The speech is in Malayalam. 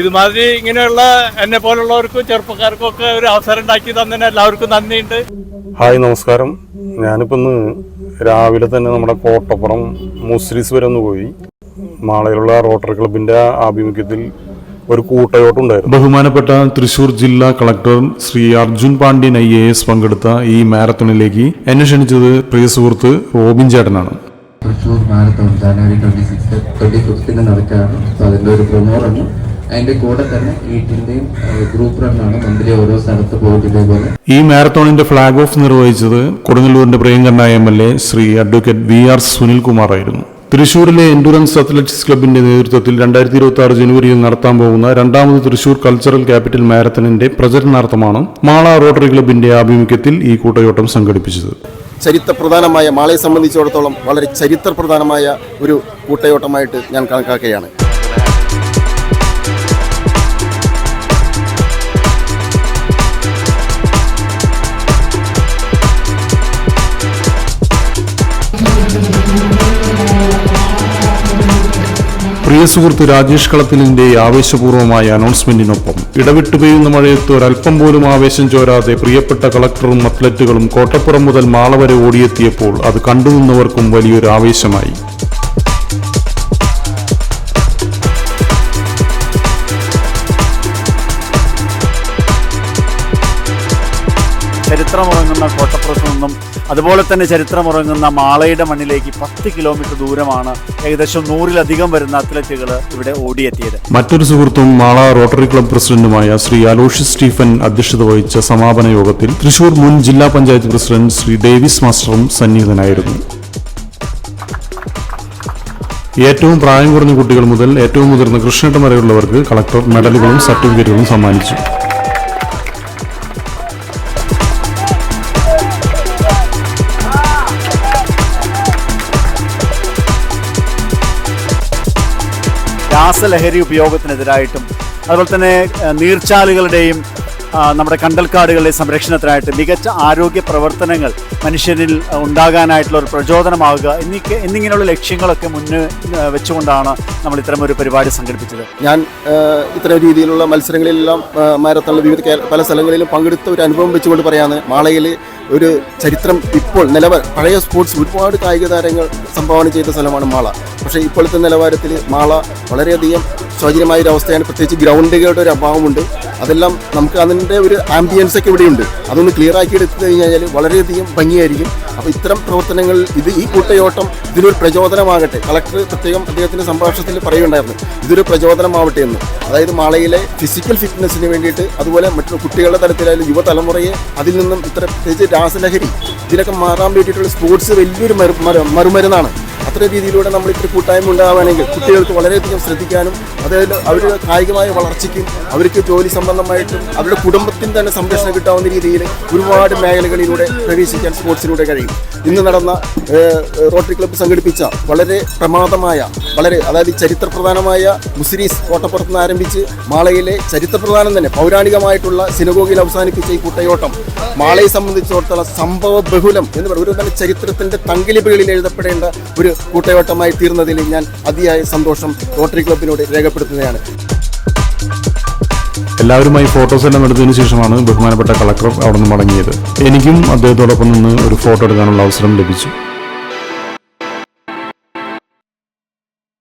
ഇതുമാതിരി ഇങ്ങനെയുള്ള എന്നെ പോലുള്ളവർക്കും ചെറുപ്പക്കാർക്കും ഒക്കെ ഒരു അവസരം ഉണ്ടാക്കി തന്നതിന് എല്ലാവർക്കും നന്ദിയുണ്ട്. ഹായ് നമസ്കാരം. ഞാനിപ്പോൾ ഇന്ന് രാവിലെ തന്നെ നമ്മുടെ കോട്ടപ്പുറം മുസ്ലിസ് വരെ ഒന്ന് പോയി. മാളയിലുള്ള റോട്ടറി ക്ലബിന്റെ ആഭിമുഖ്യത്തിൽ ഒരു കൂട്ടയോട്ടുണ്ടായിരുന്നു. ബഹുമാനപ്പെട്ട തൃശൂർ ജില്ലാ collector Shri Arjun Pandian I A S പങ്കെടുത്ത ഈ മാരത്തണിലേക്ക് എന്നെ ക്ഷണിച്ചത് പ്രിയ സുഹൃത്ത് റോബിൻ ചേട്ടനാണ്. Thrissur marathon January twenty six twenty ഫിഫ്റ്റിന് നടക്കുകയാണ് അതിന്റെ ഒരു പ്രൊമോ അതിന്റെ കൂടെ തന്നെ വീട്ടിന്റെയും ഗ്രൂപ്പ് റണ്ണാണ് മന്ത്ലി ഓരോ സ്ഥലത്ത് പോയിട്ട് ഇതേപോലെ. ഈ മാരത്തോണിന്റെ ഫ്ളാഗ് ഓഫ് നിർവഹിച്ചത് കൊടുങ്ങല്ലൂരിന്റെ പ്രിയങ്കരനായ M L A Shri advocate V R Sunilkumar ആയിരുന്നു. തൃശൂരിലെ എൻഡുറൻസ് അത്ലറ്റിക്സ് ക്ലബിന്റെ നേതൃത്വത്തിൽ രണ്ടായിരത്തി ഇരുപത്തി ആറ് ജനുവരിയിൽ നടത്താൻ പോകുന്ന രണ്ടാമത് തൃശൂർ കൾച്ചറൽ ക്യാപിറ്റൽ മാരത്തണിന്റെ പ്രചരണാർത്ഥമാണ് മാള റോട്ടറി ക്ലബിന്റെ ആഭിമുഖ്യത്തിൽ ഈ കൂട്ടയോട്ടം സംഘടിപ്പിച്ചത്. ചരിത്രപ്രധാനമായ മാളയെ സംബന്ധിച്ചിടത്തോളം വളരെ ചരിത്രപ്രധാനമായ ഒരു കൂട്ടയോട്ടമായിട്ട് ഞാൻ കണക്കാക്കുകയാണ്. പ്രിയ സുഹൃത്ത് രാജേഷ് കളത്തിലിന്റെ ആവേശപൂർവമായ അനൗൺസ്മെന്റിനൊപ്പം ഇടവിട്ട് പെയ്യുന്ന മഴയത്ത് ഒരൽപ്പം പോലും ആവേശം ചോരാതെ പ്രിയപ്പെട്ട കളക്ടറും അത്ലറ്റുകളും കോട്ടപ്പുറം മുതൽ മാള വരെ ഓടിയെത്തിയപ്പോൾ അത് കണ്ടുനിന്നവർക്കും വലിയൊരു ആവേശമായി. ചരിത്രമുറങ്ങുന്ന കോട്ടപ്പുറത്തു നിന്നും അതുപോലെ തന്നെ ചരിത്രമുറങ്ങുന്ന മാളയുടെ മണ്ണിലേക്ക് പത്ത് കിലോമീറ്റർ ദൂരമാണ് ഏകദേശം നൂറിലധികം വരുന്ന അത്ലറ്റുകൾ ഇവിടെ ഓടിയെത്തിയത്. മറ്റൊരു സുഹൃത്തും മാള റോട്ടറി ക്ലബ് പ്രസിഡന്റുമായ ശ്രീ അലോഷി സ്റ്റീഫൻ അധ്യക്ഷത വഹിച്ച സമാപന യോഗത്തിൽ തൃശൂർ മുൻ ജില്ലാ പഞ്ചായത്ത് പ്രസിഡന്റ് ശ്രീ ഡേവിസ് മാസ്റ്ററും സന്നിഹിതനായിരുന്നു. ഏറ്റവും പ്രായം കുറഞ്ഞ കുട്ടികൾ മുതൽ ഏറ്റവും മുതിർന്ന കൃഷ്ണേട്ടം വരെയുള്ളവർക്ക് കളക്ടർ മെഡലുകളും സർട്ടിഫിക്കറ്റുകളും സമ്മാനിച്ചു. രാസലഹരി ഉപയോഗത്തിനെതിരായിട്ടും അതുപോലെ തന്നെ നീർച്ചാലുകളുടെയും നമ്മുടെ കണ്ടൽക്കാടുകളുടെയും സംരക്ഷണത്തിനായിട്ട് മികച്ച ആരോഗ്യ പ്രവർത്തനങ്ങൾ മനുഷ്യരിൽ ഉണ്ടാകാനായിട്ടുള്ള ഒരു പ്രചോദനമാകുക എന്നിക്ക് എന്നിങ്ങനെയുള്ള ലക്ഷ്യങ്ങളൊക്കെ മുന്നേ വെച്ചുകൊണ്ടാണ് നമ്മൾ ഇത്തരം ഒരു പരിപാടി സംഘടിപ്പിച്ചത്. ഞാൻ ഇത്തരം രീതിയിലുള്ള മത്സരങ്ങളിലെല്ലാം മാരത്തണിൽ വിവിധ പല സ്ഥലങ്ങളിലും പങ്കെടുത്ത ഒരു അനുഭവം വെച്ചുകൊണ്ട് പറയാന്ന്. മാളയിൽ ഒരു ചരിത്രം ഇപ്പോൾ നിലവാര പഴയ സ്പോർട്സ് ഒരുപാട് കായിക താരങ്ങൾ സംഭാവന ചെയ്ത സ്ഥലമാണ് മാള. പക്ഷേ ഇപ്പോഴത്തെ നിലവാരത്തിൽ മാള വളരെയധികം ശോചനമായ ഒരു അവസ്ഥയാണ്. പ്രത്യേകിച്ച് ഗ്രൗണ്ടുകളുടെ ഒരു അഭാവമുണ്ട്. അതെല്ലാം നമുക്ക് അതിന്റെ ഒരു ആംബിയൻസ് ഒക്കെ ഇവിടെയുണ്ട്. അതൊന്ന് ക്ലിയർ ആക്കി എടുത്തു കഴിഞ്ഞാൽ വളരെയധികം ഭംഗിയായിരിക്കും. അപ്പോൾ ഇത്തരം പ്രവർത്തനങ്ങൾ ഇത് ഈ കൂട്ടയോട്ടം ഇതിനൊരു പ്രചോദനമാകട്ടെ. കളക്ടർ പ്രത്യേകം അദ്ദേഹത്തിന്റെ സംഭാഷണത്തിൽ പറയുകയുണ്ടായിരുന്നു. ഇതൊരു പ്രചോദനമാവട്ടെ എന്ന്. അതായത് മാളയിലെ ഫിസിക്കൽ ഫിറ്റ്നസ്സിന് വേണ്ടിയിട്ട് അതുപോലെ മറ്റു കുട്ടികളുടെ തലത്തിലായാലും യുവതലമുറയെ അതിൽ നിന്നും ഇത്ര പ്രത്യേകിച്ച് രാസലഹരി ഇതിലൊക്കെ മാറാൻ വേണ്ടിയിട്ടുള്ള സ്പോർട്സ് വലിയൊരു മരു മരു- മറുമരുന്നാണ് അത്ര രീതിയിലൂടെ നമ്മൾ ഇത്ര കൂട്ടായ്മ ഉണ്ടാവുകയാണെങ്കിൽ കുട്ടികൾക്ക് വളരെയധികം ശ്രദ്ധിക്കാനും അതായത് അവരുടെ കായികമായ വളർച്ചയ്ക്കും അവർക്ക് ജോലി സംബന്ധമായിട്ടും അവരുടെ കുടുംബത്തിന് തന്നെ സംരക്ഷണം കിട്ടാവുന്ന രീതിയിൽ ഒരുപാട് മേഖലകളിലൂടെ പ്രവേശിക്കാൻ സ്പോർട്സിലൂടെ കഴിയും. ഇന്ന് നടന്ന റോട്ടറി ക്ലബ്ബ് സംഘടിപ്പിച്ച വളരെ പ്രമാദമായ വളരെ അതായത് ചരിത്രപ്രധാനമായ മുസിരീസ് കോട്ടപ്പുറത്ത് നിന്ന് ആരംഭിച്ച് മാളയിലെ ചരിത്രപ്രധാനം തന്നെ പൗരാണികമായിട്ടുള്ള സിനഗോഗിൽ അവസാനിപ്പിച്ച ഈ കൂട്ടയോട്ടം മാളയെ സംബന്ധിച്ചിടത്തോളം സംഭവ ബഹുലം എന്ന് പറയുന്നത് ഒരു തന്നെ ചരിത്രത്തിന്റെ തങ്കിലിപ്പുകളിൽ എഴുതപ്പെടേണ്ട ഒരു കൂട്ടയോട്ടമായി തീർന്നതിൽ ഞാൻ അതിയായ സന്തോഷം റോട്ടറി ക്ലബിനോട് രേഖപ്പെടുത്തുകയാണ്. എല്ലാവരുമായി ഫോട്ടോസ് എല്ലാം എടുത്തതിനു ശേഷമാണ് ബഹുമാനപ്പെട്ട കളക്ടർ അവിടെ നിന്ന് മടങ്ങിയത്. എനിക്കും അദ്ദേഹത്തോടൊപ്പം നിന്ന് ഒരു ഫോട്ടോ എടുക്കാനുള്ള അവസരം ലഭിച്ചു.